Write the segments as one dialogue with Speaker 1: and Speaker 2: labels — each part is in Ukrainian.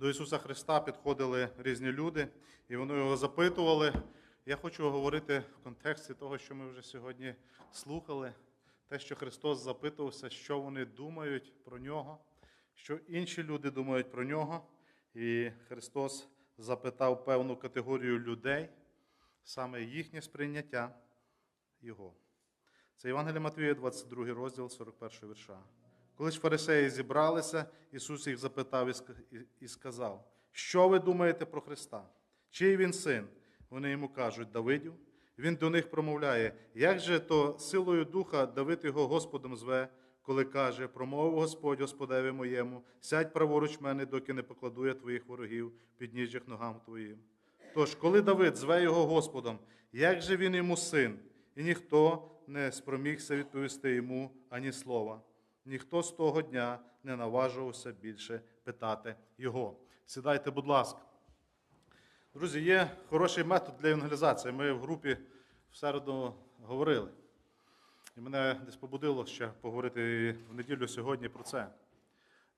Speaker 1: До Ісуса Христа підходили різні люди, і вони його запитували. Я хочу говорити в контексті того, що ми вже сьогодні слухали, те, що Христос запитувався, що вони думають про нього, що інші люди думають про нього. І Христос запитав певну категорію людей, саме їхнє сприйняття Його. Це Євангелія Матвія, 22 розділ, 41 вірша. Коли ж фарисеї зібралися, Ісус їх запитав і ска- і- і сказав: Що ви думаєте про Христа? Чий він син? Вони йому кажуть, Давидів. Він до них промовляє, як же то силою духа Давид його Господом зве, коли каже, промовив Господь Господеві моєму, сядь праворуч мене, доки не покладу я твоїх ворогів під ніжжях ногам твоїм. Тож, коли Давид зве його Господом, як же він йому син, і ніхто не спромігся відповісти йому ані слова. Ніхто з того дня не наважувався більше питати його. Сідайте, будь ласка. Друзі, є хороший метод для евангелізації. Ми в групі в середу говорили. І мене десь побудило ще поговорити в неділю сьогодні про це.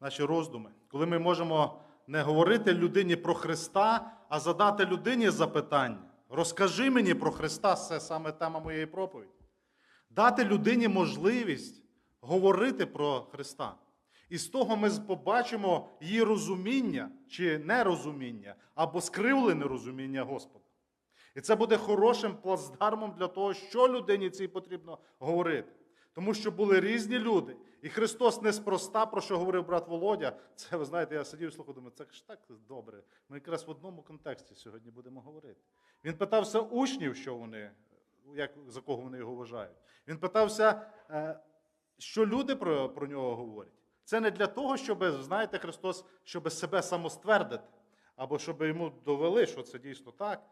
Speaker 1: Наші роздуми. Коли ми можемо не говорити людині про Христа, а задати людині запитання. Розкажи мені про Христа, це саме тема моєї проповіді. Дати людині можливість говорити про Христа. І з того ми побачимо її розуміння чи нерозуміння, або скривлене розуміння Господа. І це буде хорошим плацдармом для того, що людині цій потрібно говорити. Тому що були різні люди. І Христос неспроста, про що говорив брат Володя. Це, ви знаєте, я сидів і слухав, думаю, це ж так добре. Ми якраз в одному контексті сьогодні будемо говорити. Він питався учнів, що вони, як, за кого вони його вважають. Він питався, е, що люди про, про нього говорять. Це не для того, щоб, знаєте, Христос, щоб себе самоствердити, або щоб йому довели, що це дійсно так.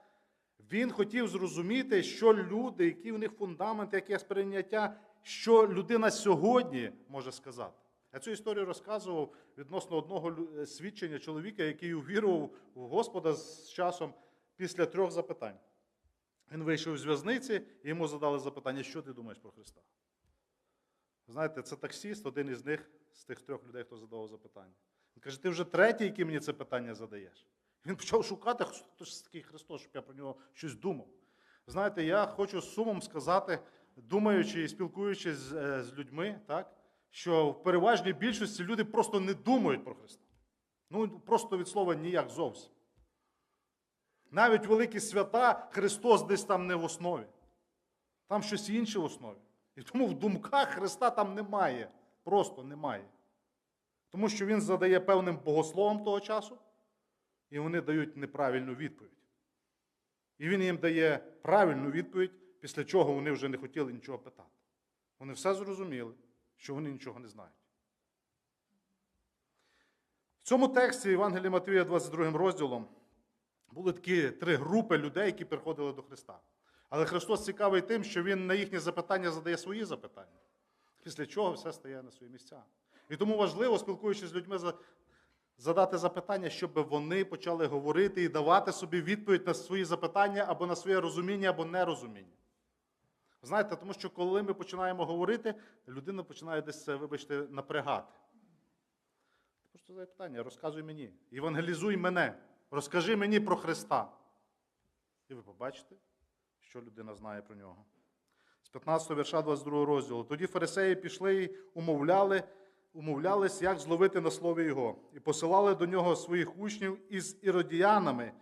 Speaker 1: Він хотів зрозуміти, що люди, які в них фундамент, яке сприйняття, що людина сьогодні може сказати. Я цю історію розказував відносно одного свідчення чоловіка, який увірував у Господа з часом після трьох запитань. Він вийшов з в'язниці, і йому задали запитання, що ти думаєш про Христа? Знаєте, це таксіст, один із них, з тих трьох людей, хто задавав запитання. Він каже, ти вже третій, який мені це питання задаєш. Він почав шукати, хто ж такий Христос, щоб я про нього щось думав. Знаєте, я хочу з сумом сказати, думаючи і спілкуючись з, е, з людьми, так, що в переважній більшості люди просто не думають про Христа. Ну, просто від слова ніяк зовсім. Навіть великі свята Христос десь там не в основі. Там щось інше в основі. І тому в думках Христа там немає. Просто немає. Тому що Він задає певним богословом того часу, і вони дають неправильну відповідь. І він їм дає правильну відповідь, після чого вони вже не хотіли нічого питати. Вони все зрозуміли, що вони нічого не знають. В цьому тексті Євангелія Матвія 22 розділом були такі три групи людей, які приходили до Христа. Але Христос цікавий тим, що Він на їхні запитання задає свої запитання, після чого все стає на свої місця. І тому важливо, спілкуючись з людьми, задати запитання, щоб вони почали говорити і давати собі відповідь на свої запитання або на своє розуміння, або нерозуміння. Знаєте, тому що коли ми починаємо говорити, людина починає десь це, вибачте, напрягати. Просто запитання, розказуй мені, євангелізуй мене, розкажи мені про Христа. І ви побачите, що людина знає про нього. З 15 вірша 22 розділу. Тоді фарисеї пішли і умовляли, умовлялись, як зловити на слові його, і посилали до нього своїх учнів із іродіянами,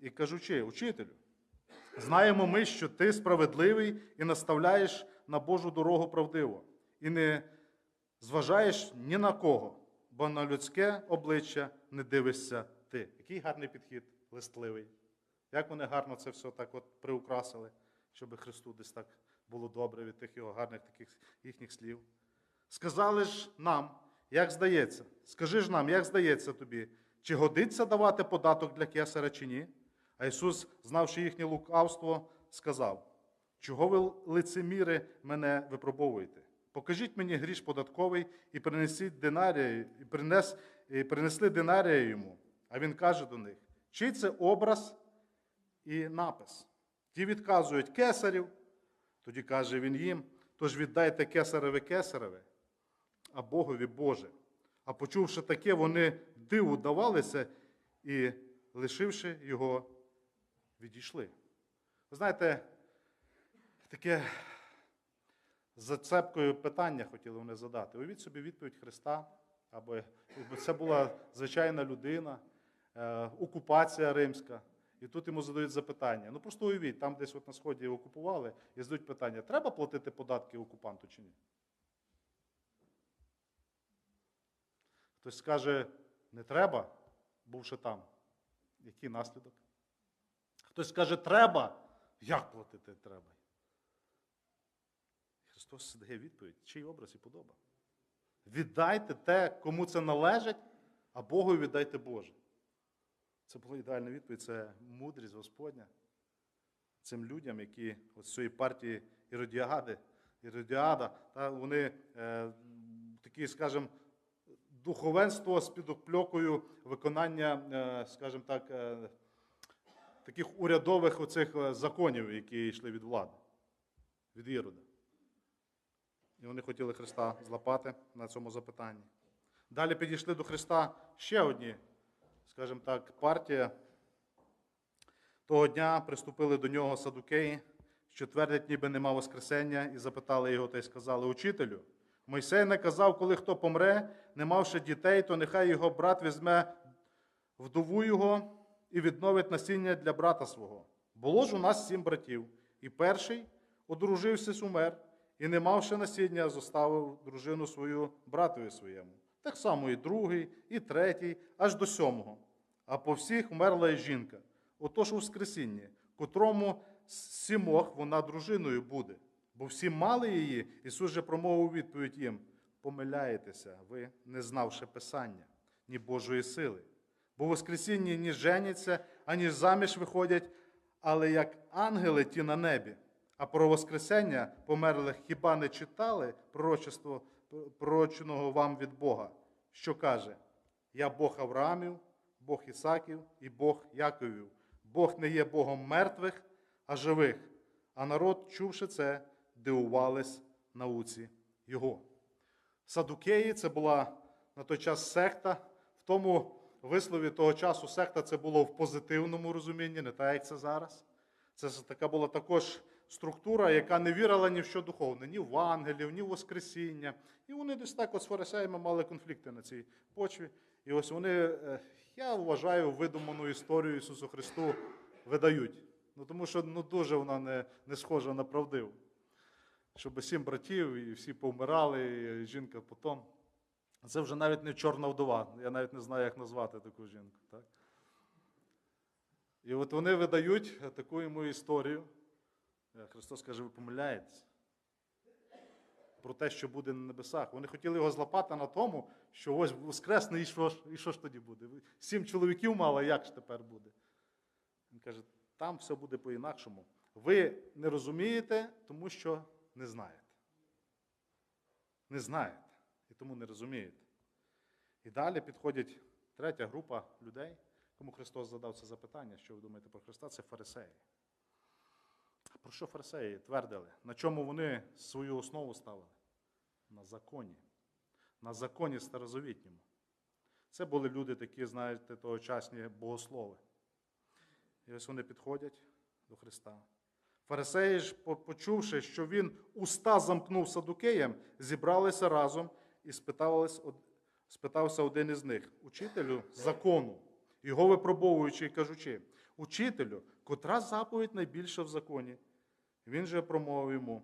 Speaker 1: і кажучи, учителю, знаємо ми, що ти справедливий і наставляєш на Божу дорогу правдиво, і не зважаєш ні на кого, бо на людське обличчя не дивишся ти. Який гарний підхід, листливий. Як вони гарно це все так от приукрасили, щоб Христу десь так було добре від тих його гарних таких їхніх слів. Сказали ж нам, як здається, скажи ж нам, як здається тобі, чи годиться давати податок для кесаря чи ні? А Ісус, знавши їхнє лукавство, сказав: Чого ви, лицеміри, мене випробовуєте? Покажіть мені гріш податковий і принесіть динарія, і, принес, і принесли динарія йому. А він каже до них: чий це образ і напис? Ті відказують кесарів. Тоді каже він їм: тож віддайте кесареве кесареве, а Богові Боже. А почувши таке, вони диву давалися і, лишивши його, відійшли. Ви знаєте, таке зацепкою питання хотіли вони задати. Уявіть собі відповідь Христа, або це була звичайна людина, е, окупація римська. І тут йому задають запитання. Ну просто уявіть, там десь от на сході окупували і задають питання: треба платити податки окупанту чи ні? Хтось скаже, не треба, бувши там. Який наслідок? Хтось скаже, треба. Як платити треба? Христос дає відповідь, чий образ і подоба. Віддайте те, кому це належить, а Богу віддайте Боже. Це була ідеальна відповідь, це мудрість Господня. Цим людям, які з цієї партії Іродіади, Іродіада, та вони е, такі, скажімо, духовенство з підопльокою виконання, е, скажімо так, е, таких урядових оцих е, законів, які йшли від влади, від Ірода. І вони хотіли Христа злапати на цьому запитанні. Далі підійшли до Христа ще одні, скажімо так, партія. Того дня приступили до нього садукеї, що твердять, ніби нема Воскресення, і запитали його та й сказали: Учителю, Мойсей наказав, коли хто помре, не мавши дітей, то нехай його брат візьме вдову його і відновить насіння для брата свого. Було ж у нас сім братів, і перший одружився умер, і, не мавши насіння, зоставив дружину свою братові своєму. Так само і другий, і третій, аж до сьомого. А по всіх вмерла і жінка. Отож у Воскресінні, котрому сімох вона дружиною буде. Бо всі мали її, Ісус же промовив відповідь їм: помиляєтеся, ви, не знавши Писання, ні Божої сили. Бо в Воскресінні ні женяться, ані заміж виходять, але як ангели ті на небі. А про Воскресення померлих хіба не читали пророчество пророченого вам від Бога, що каже: Я Бог Авраамів, Бог Ісаків і Бог Яковів. Бог не є Богом мертвих, а живих. А народ, чувши це, дивувались науці Його. Садукеї це була на той час секта. В тому вислові того часу секта це було в позитивному розумінні, не так, як це зараз. Це така була також структура, яка не вірила ні в що духовне, ні в ангелів, ні в Воскресіння. І вони десь так от з фарисеями мали конфлікти на цій почві. І ось вони, е, я вважаю, видуману історію Ісусу Христу видають. Ну, тому що ну, дуже вона не, не схожа на правдиву. Щоб сім братів і всі повмирали, і жінка потом. Це вже навіть не чорна вдова. Я навіть не знаю, як назвати таку жінку. Так? І от вони видають таку йому історію. Е, Христос каже, ви помиляєтесь. Про те, що буде на небесах. Вони хотіли його злапати на тому, що ось воскресне, і що ж, і що ж тоді буде? Сім чоловіків мало, як ж тепер буде? Він каже, там все буде по-інакшому. Ви не розумієте, тому що не знаєте. Не знаєте. І тому не розумієте. І далі підходить третя група людей, кому Христос задав це запитання, що ви думаєте про Христа, це фарисеї. Про що фарисеї твердили? На чому вони свою основу ставили? На законі. На законі старозавітньому. Це були люди такі, знаєте, тогочасні богослови. І ось вони підходять до Христа. Фарисеї ж, почувши, що він уста замкнув садукеям, зібралися разом і спитався один із них, учителю закону, його випробовуючи і кажучи, учителю, котра заповідь найбільша в законі? Він же промовив йому: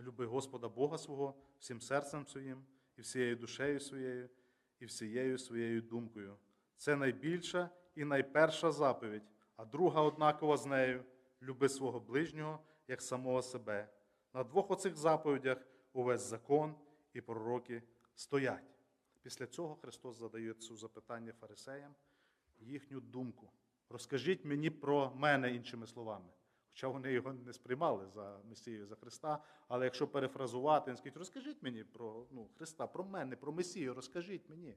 Speaker 1: люби Господа Бога свого всім серцем своїм, і всією душею своєю, і всією своєю думкою. Це найбільша і найперша заповідь, а друга однакова з нею люби свого ближнього як самого себе. На двох оцих заповідях увесь закон і пророки стоять. Після цього Христос задає це запитання фарисеям, їхню думку. Розкажіть мені про мене, іншими словами. Хоча вони його не сприймали за Месію, за Христа. Але якщо перефразувати, він скаже, розкажіть мені про ну, Христа, про мене, про Месію, розкажіть мені.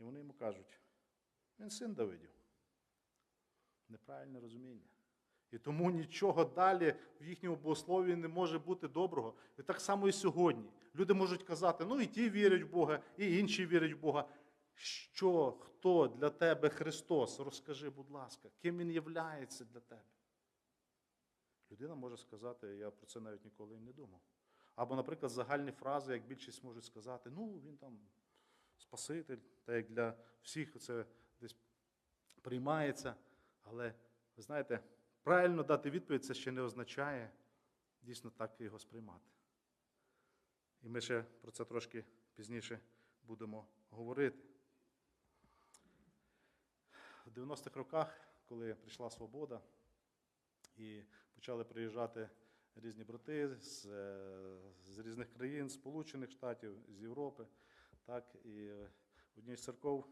Speaker 1: І вони йому кажуть, він син Давидів. Неправильне розуміння. І тому нічого далі в їхньому богослові не може бути доброго. І так само і сьогодні. Люди можуть казати, ну і ті вірять в Бога, і інші вірять в Бога. Що, хто для тебе Христос? Розкажи, будь ласка, ким Він являється для тебе? Людина може сказати, я про це навіть ніколи і не думав. Або, наприклад, загальні фрази, як більшість можуть сказати, ну, він там Спаситель, та як для всіх це десь приймається. Але, ви знаєте, правильно дати відповідь це ще не означає дійсно так його сприймати. І ми ще про це трошки пізніше будемо говорити. В 90-х роках, коли прийшла свобода, і почали приїжджати різні брати з, е, з різних країн, Сполучених Штатів, з Європи. Так, і в одній з церков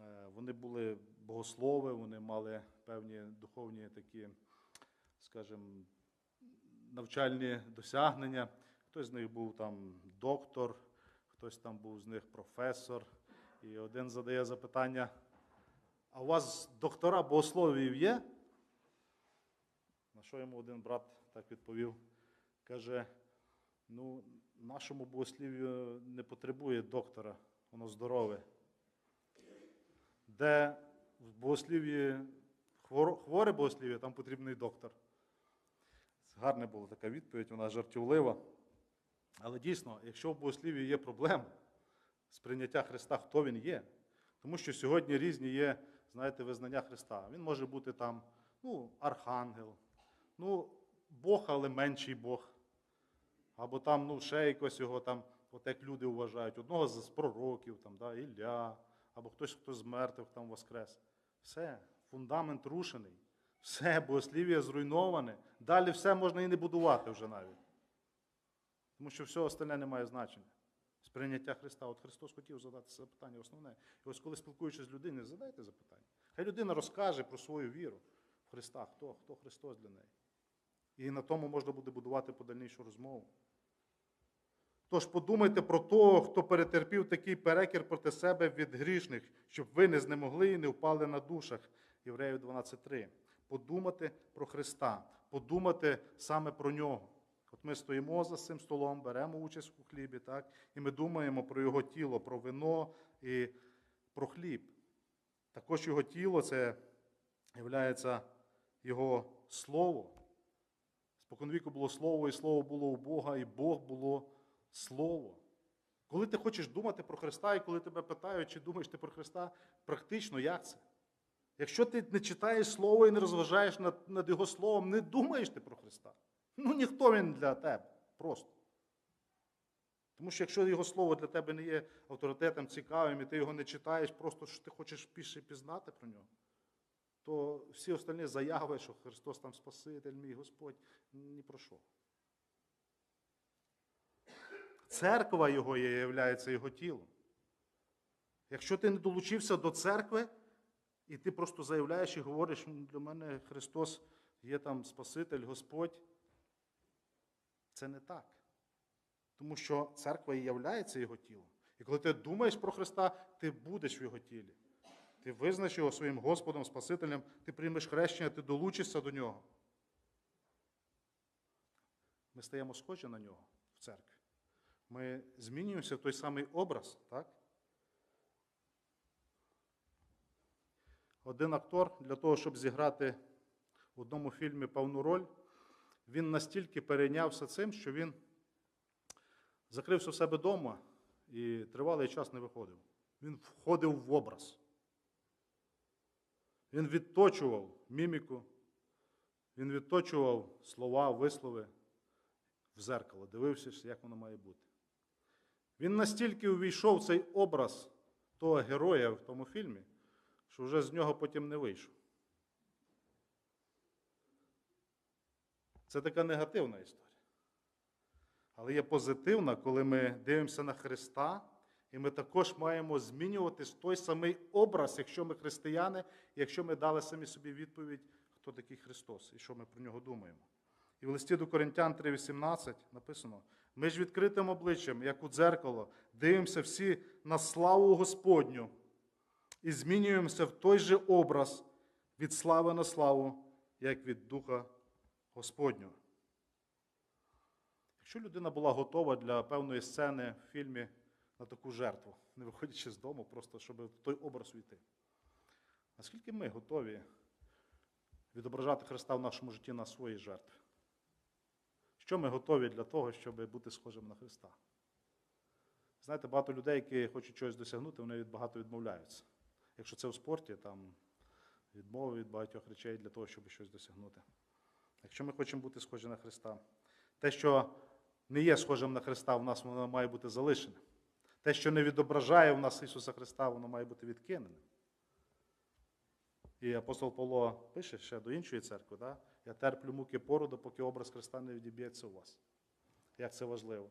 Speaker 1: е, вони були богослови, вони мали певні духовні такі, скажімо, навчальні досягнення. Хтось з них був там доктор, хтось там був з них професор. І один задає запитання: а у вас доктора богословів є? На що йому один брат так відповів? Каже: ну, нашому богослів'ю не потребує доктора, воно здорове. Де в богослів'ї хворе богослів'я, там потрібний доктор. Гарна була така відповідь, вона жартівлива. Але дійсно, якщо в богослів'ї є проблема з прийняття Христа, хто він є, тому що сьогодні різні є, знаєте, визнання Христа. Він може бути там, ну, архангел, ну, Бог, але менший Бог. Або там, ну, ще якось його там, от як люди вважають, одного з пророків, там, да, Ілля, або хтось, хто з мертвих там воскрес. Все, фундамент рушений, все, богослів'я зруйноване. Далі все можна і не будувати вже навіть. Тому що все остальне не має значення. Сприйняття Христа. От Христос хотів задати запитання основне. І ось коли спілкуючись з людиною, задайте запитання. Хай людина розкаже про свою віру в Христа, хто, хто Христос для неї. І на тому можна буде будувати подальнішу розмову. Тож подумайте про того, хто перетерпів такий перекір проти себе від грішних, щоб ви не знемогли і не впали на душах. Євреїв 12.3. Подумати про Христа, подумати саме про нього. От ми стоїмо за цим столом, беремо участь у хлібі, так? і ми думаємо про його тіло, про вино і про хліб. Також його тіло це є його слово. Споконвіку було слово, і слово було у Бога, і Бог було слово. Коли ти хочеш думати про Христа, і коли тебе питають, чи думаєш ти про Христа, практично як це? Якщо ти не читаєш Слово і не розважаєш над, над Його Словом, не думаєш ти про Христа. Ну ніхто він для тебе. Просто. Тому що якщо Його Слово для тебе не є авторитетом цікавим, і ти його не читаєш, просто що ти хочеш більше пізнати про нього, то всі остальні заяви, що Христос там Спаситель, мій Господь, ні про що. Церква Його є, являється Його тілом. Якщо ти не долучився до церкви, і ти просто заявляєш і говориш, «Ну, для мене Христос є там Спаситель, Господь, це не так. Тому що церква і являється Його тілом. І коли ти думаєш про Христа, ти будеш в Його тілі. Ти визнаєш його своїм Господом, Спасителем, ти приймеш хрещення, ти долучишся до нього. Ми стаємо схожі на нього в церкві. Ми змінюємося в той самий образ, так? Один актор для того, щоб зіграти в одному фільмі певну роль, він настільки перейнявся цим, що він закрився в себе вдома і тривалий час не виходив. Він входив в образ. Він відточував міміку, він відточував слова, вислови в зеркало, дивився, як воно має бути. Він настільки увійшов цей образ того героя в тому фільмі, що вже з нього потім не вийшов. Це така негативна історія. Але є позитивна, коли ми дивимося на Христа, і ми також маємо змінювати той самий образ, якщо ми християни, якщо ми дали самі собі відповідь, хто такий Христос і що ми про нього думаємо. І в листі до Коринтян 3,18 написано: ми ж відкритим обличчям, як у дзеркало, дивимося всі на славу Господню і змінюємося в той же образ від слави на славу, як від Духа Господнього. Якщо людина була готова для певної сцени в фільмі на таку жертву, не виходячи з дому, просто щоб в той образ увійти. Наскільки ми готові відображати Христа в нашому житті на свої жертви? Що ми готові для того, щоб бути схожим на Христа? Знаєте, багато людей, які хочуть чогось досягнути, вони від багато відмовляються. Якщо це у спорті, там відмови від багатьох речей для того, щоб щось досягнути. Якщо ми хочемо бути схожі на Христа, те, що не є схожим на Христа, в нас воно має бути залишене. Те, що не відображає в нас Ісуса Христа, воно має бути відкинене. І апостол Павло пише ще до іншої церкви, да? я терплю муки породу, поки образ Христа не відіб'ється у вас. Як це важливо.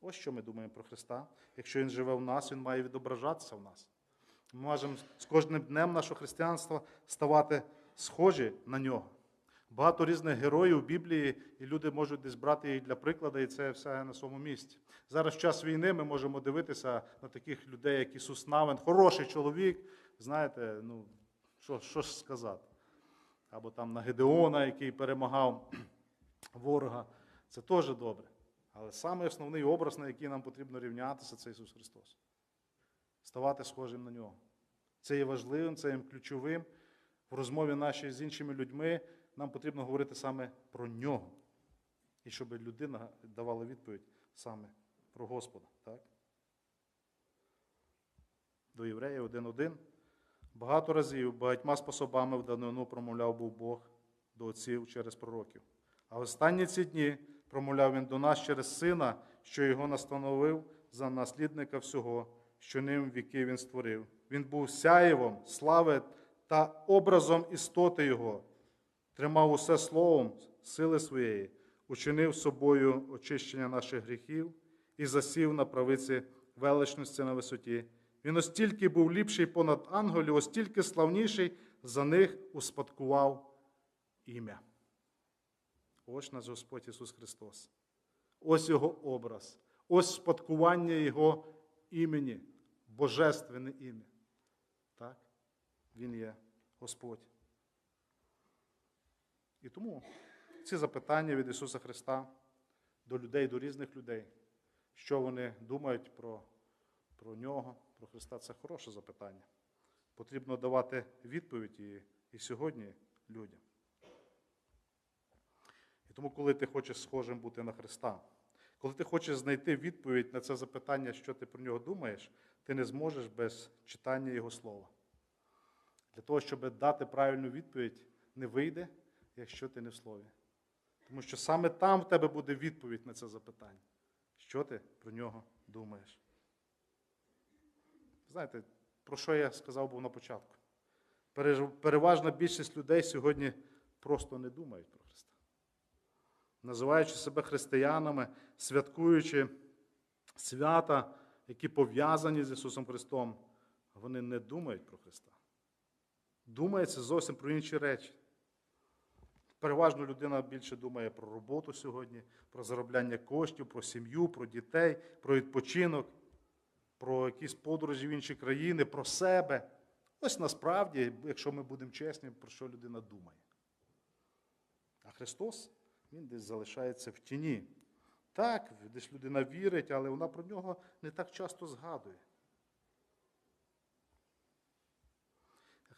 Speaker 1: Ось що ми думаємо про Христа. Якщо Він живе в нас, Він має відображатися в нас. Ми можемо з кожним днем нашого християнства ставати схожі на нього. Багато різних героїв в Біблії, і люди можуть десь брати їх для прикладу, і це все на своєму місці. Зараз в час війни ми можемо дивитися на таких людей, як Ісус Навин, хороший чоловік. Знаєте, ну, що, що ж сказати? Або там на Гедеона, який перемагав ворога. Це теж добре. Але самий основний образ, на який нам потрібно рівнятися, це Ісус Христос. Ставати схожим на нього. Це є важливим, це є ключовим. В розмові нашій з іншими людьми нам потрібно говорити саме про нього. І щоб людина давала відповідь саме про Господа. Так? До євреїв 1.1. Багато разів, багатьма способами в данину промовляв був Бог до отців через пророків. А в останні ці дні промовляв він до нас через сина, що його настановив за наслідника всього, що ним віки він створив. Він був сяєвом, слави та образом істоти Його, тримав усе словом сили своєї, учинив собою очищення наших гріхів і засів на правиці величності на висоті. Він остільки був ліпший понад ангелів, остільки славніший, за них успадкував ім'я. Ось наш Господь Ісус Христос. Ось Його образ, ось спадкування Його імені, Божественне ім'я. Так? Він є Господь. І тому ці запитання від Ісуса Христа до людей, до різних людей, що вони думають про, про Нього, про Христа, це хороше запитання. Потрібно давати відповідь і, і сьогодні людям. І тому, коли ти хочеш схожим бути на Христа, коли ти хочеш знайти відповідь на це запитання, що ти про нього думаєш, ти не зможеш без читання Його слова. Для того, щоб дати правильну відповідь, не вийде, якщо ти не в слові. Тому що саме там в тебе буде відповідь на це запитання. Що ти про нього думаєш? Знаєте, про що я сказав був на початку? Переважна більшість людей сьогодні просто не думають про Христа. Називаючи себе християнами, святкуючи свята, які пов'язані з Ісусом Христом, вони не думають про Христа. Думається зовсім про інші речі. Переважно людина більше думає про роботу сьогодні, про заробляння коштів, про сім'ю, про дітей, про відпочинок, про якісь подорожі в інші країни, про себе. Ось насправді, якщо ми будемо чесні, про що людина думає. А Христос, Він десь залишається в тіні. Так, десь людина вірить, але вона про нього не так часто згадує.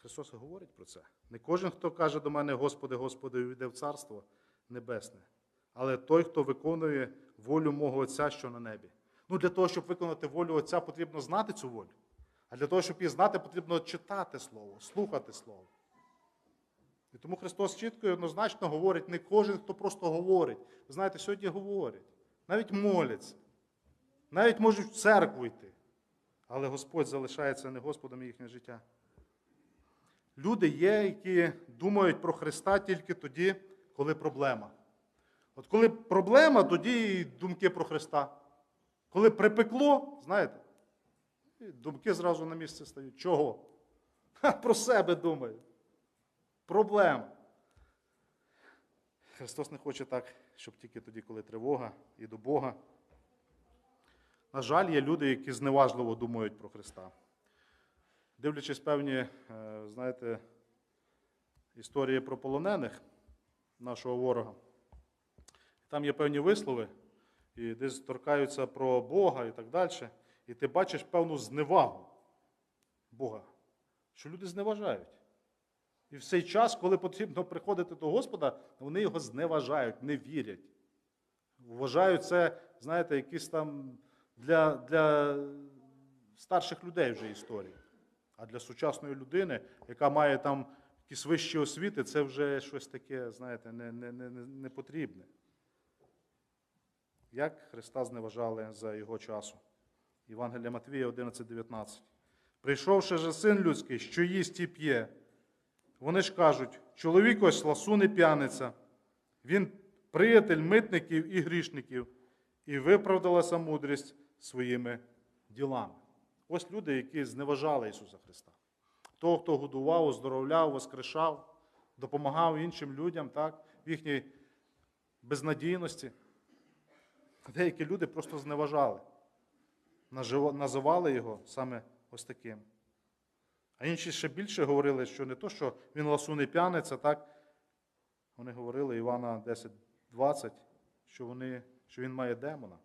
Speaker 1: Христос говорить про це. Не кожен, хто каже до мене, Господи, Господи, увійде в Царство Небесне, але той, хто виконує волю мого Отця, що на небі. Ну, для того, щоб виконати волю Отця, потрібно знати цю волю. А для того, щоб її знати, потрібно читати Слово, слухати Слово. І тому Христос чітко і однозначно говорить, не кожен, хто просто говорить. Ви знаєте, сьогодні говорять, навіть моляться, навіть можуть в церкву йти. Але Господь залишається не Господом їхнє життя. Люди є, які думають про Христа тільки тоді, коли проблема. От коли проблема, тоді і думки про Христа. Коли припекло, знаєте, думки зразу на місце стають. Чого? Ха, про себе думаю. Проблема. Христос не хоче так, щоб тільки тоді, коли тривога і до Бога. На жаль, є люди, які зневажливо думають про Христа. Дивлячись певні, е, знаєте, історії про полонених нашого ворога, там є певні вислови, і десь торкаються про Бога і так далі. і ти бачиш певну зневагу Бога, що люди зневажають. І в цей час, коли потрібно приходити до Господа, вони його зневажають, не вірять. Вважають це, знаєте, якісь там для, для старших людей вже історії. А для сучасної людини, яка має там якісь вищі освіти, це вже щось таке, знаєте, не, не, не, не- не потрібне. Як Христа зневажали за його часу? Євангелія Матвія 11:19. Прийшовши же син людський, що їсть і п'є. Вони ж кажуть, чоловік ось ласу не п'яниця, він приятель митників і грішників, і виправдалася мудрість своїми ділами. Ось люди, які зневажали Ісуса Христа. Того, хто годував, оздоровляв, воскрешав, допомагав іншим людям так, в їхній безнадійності. Деякі люди просто зневажали, називали його саме ось таким. А інші ще більше говорили, що не то, що він ласу не п'яниця, так? Вони говорили Івана 10.20, що, що він має демона.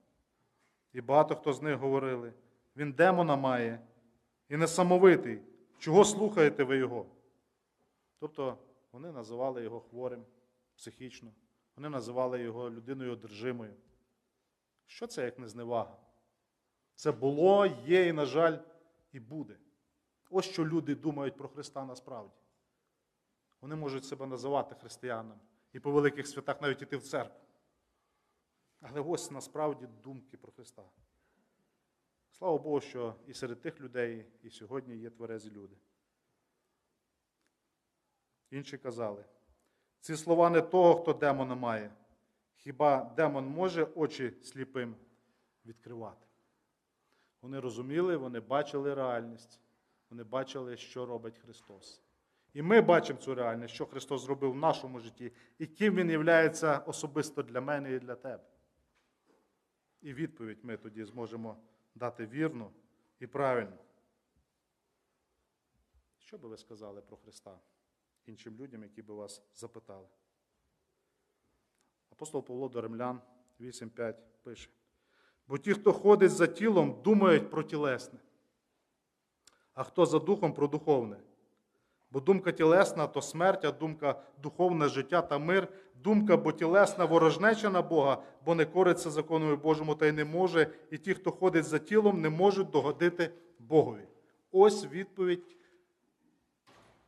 Speaker 1: І багато хто з них говорили, він демона має і несамовитий. Чого слухаєте ви його? Тобто вони називали його хворим психічно, вони називали його людиною одержимою. Що це як незневага? Це було, є і, на жаль, і буде. Ось що люди думають про Христа насправді. Вони можуть себе називати християнами і по великих святах навіть іти в церкву. Але ось насправді думки про Христа. Слава Богу, що і серед тих людей, і сьогодні є тверезі люди. Інші казали, ці слова не того, хто демона має. Хіба демон може очі сліпим відкривати? Вони розуміли, вони бачили реальність, вони бачили, що робить Христос. І ми бачимо цю реальність, що Христос зробив в нашому житті, і ким Він є особисто для мене і для тебе. І відповідь ми тоді зможемо дати вірну і правильну. Що би ви сказали про Христа іншим людям, які би вас запитали? Апостол Павло до Римлян 8.5 пише. Бо ті, хто ходить за тілом, думають про тілесне, а хто за духом про духовне. Бо думка тілесна то смерть, а думка духовна життя та мир, думка, бо тілесна ворожнеча на Бога, бо не кориться закону Божому та й не може, і ті, хто ходить за тілом, не можуть догодити Богові. Ось відповідь,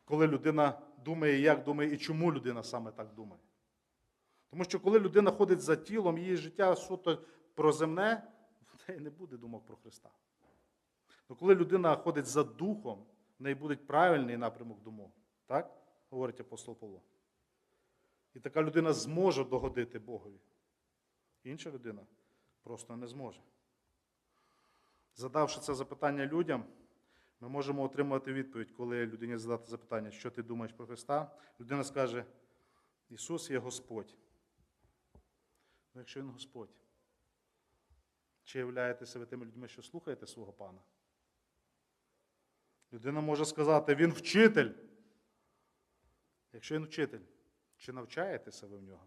Speaker 1: коли людина думає, як думає, і чому людина саме так думає. Тому що коли людина ходить за тілом, її життя суто проземне, в неї не буде думок про Христа. Но коли людина ходить за духом, в неї буде правильний напрямок думок. Так? Говорить апостол Павло. І така людина зможе догодити Богові. Інша людина просто не зможе. Задавши це запитання людям, ми можемо отримати відповідь, коли людині задати запитання, що ти думаєш про Христа. Людина скаже, Ісус є Господь. Ну, якщо Він Господь, чи являєтеся ви тими людьми, що слухаєте свого пана? Людина може сказати, він вчитель. Якщо він вчитель, чи навчаєтеся ви в нього?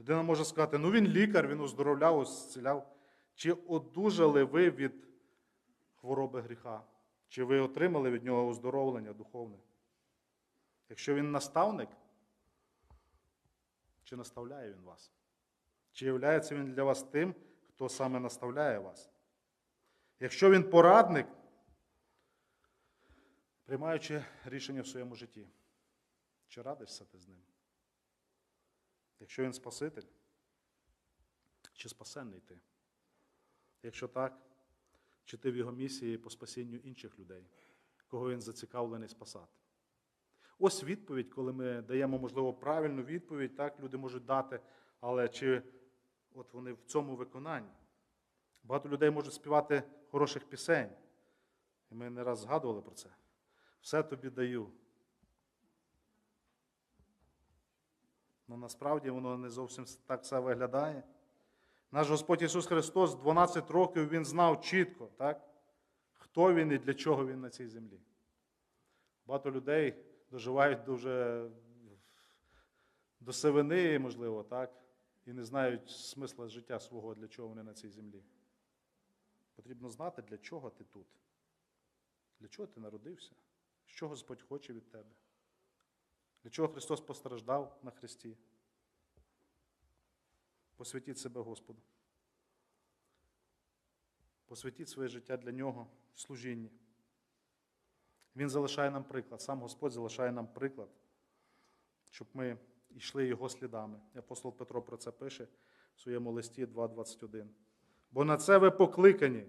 Speaker 1: Людина може сказати, ну він лікар, він оздоровляв, зціляв. Чи одужали ви від хвороби гріха? Чи ви отримали від нього оздоровлення духовне? Якщо він наставник, чи наставляє він вас? Чи являється він для вас тим, хто саме наставляє вас? Якщо він порадник, приймаючи рішення в своєму житті, чи радишся ти з ним? Якщо він Спаситель, чи спасенний ти? Якщо так, чи ти в його місії по спасінню інших людей, кого він зацікавлений спасати? Ось відповідь, коли ми даємо, можливо, правильну відповідь, так люди можуть дати, але чи от вони в цьому виконанні? Багато людей можуть співати хороших пісень. І ми не раз згадували про це. Все тобі даю. Ну насправді воно не зовсім так все виглядає. Наш Господь Ісус Христос 12 років Він знав чітко, так? хто Він і для чого Він на цій землі. Багато людей доживають дуже до сивини, можливо, так? і не знають смисла життя свого, для чого вони на цій землі. Потрібно знати, для чого ти тут. Для чого ти народився? Що Господь хоче від тебе? Для чого Христос постраждав на Христі? Посвятіть себе Господу. Посвятіть своє життя для Нього в служінні. Він залишає нам приклад, сам Господь залишає нам приклад, щоб ми йшли Його слідами. Апостол Петро про це пише в своєму листі 2.21. Бо на це ви покликані,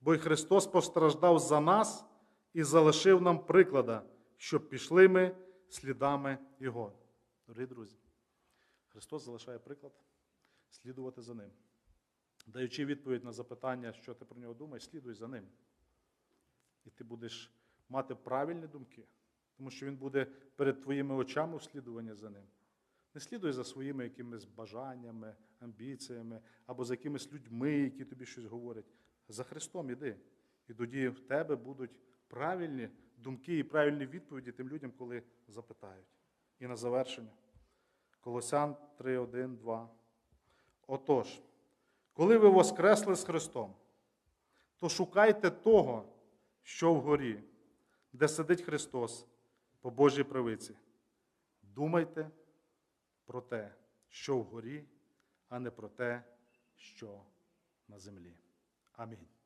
Speaker 1: бо й Христос постраждав за нас і залишив нам приклада, щоб пішли ми слідами Його. Дорогі друзі, Христос залишає приклад слідувати за ним. Даючи відповідь на запитання, що ти про нього думаєш, слідуй за ним. І ти будеш мати правильні думки, тому що він буде перед твоїми очами слідуванні за ним. Не слідуй за своїми якимись бажаннями, амбіціями або за якимись людьми, які тобі щось говорять. За Христом іди. І тоді в тебе будуть правильні думки і правильні відповіді тим людям, коли запитають. І на завершення. Колосян 3, 1, 2. Отож, коли ви воскресли з Христом, то шукайте того, що вгорі, де сидить Христос по Божій правиці. Думайте про те, що вгорі, а не про те, що на землі. Амінь.